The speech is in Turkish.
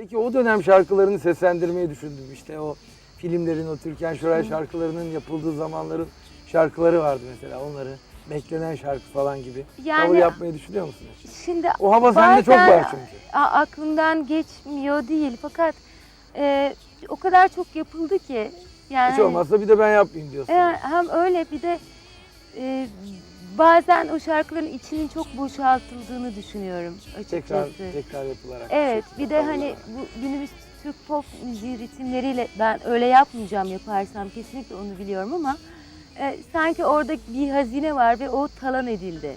Peki o dönem şarkılarını seslendirmeyi düşündüm. İşte o filmlerin, o Türkan Şoray şarkılarının yapıldığı zamanların şarkıları vardı mesela. Onları beklenen şarkı falan gibi. Yani- Cover yapmayı düşünüyor musunuz? Şimdi O hava sende çok bazen var çünkü. a- aklımdan geçmiyor değil fakat e, o kadar çok yapıldı ki yani Hiç olmazsa bir de ben yapmayayım diyorsun. e, hem öyle bir de e, bazen o şarkıların içinin çok boşaltıldığını düşünüyorum Tekrar açıkçası. tekrar yapılarak. Evet bir de hani bu günümüz Türk pop müziği ritimleriyle ben öyle yapmayacağım yaparsam kesinlikle onu biliyorum ama e, sanki orada bir hazine var ve o talan edildi.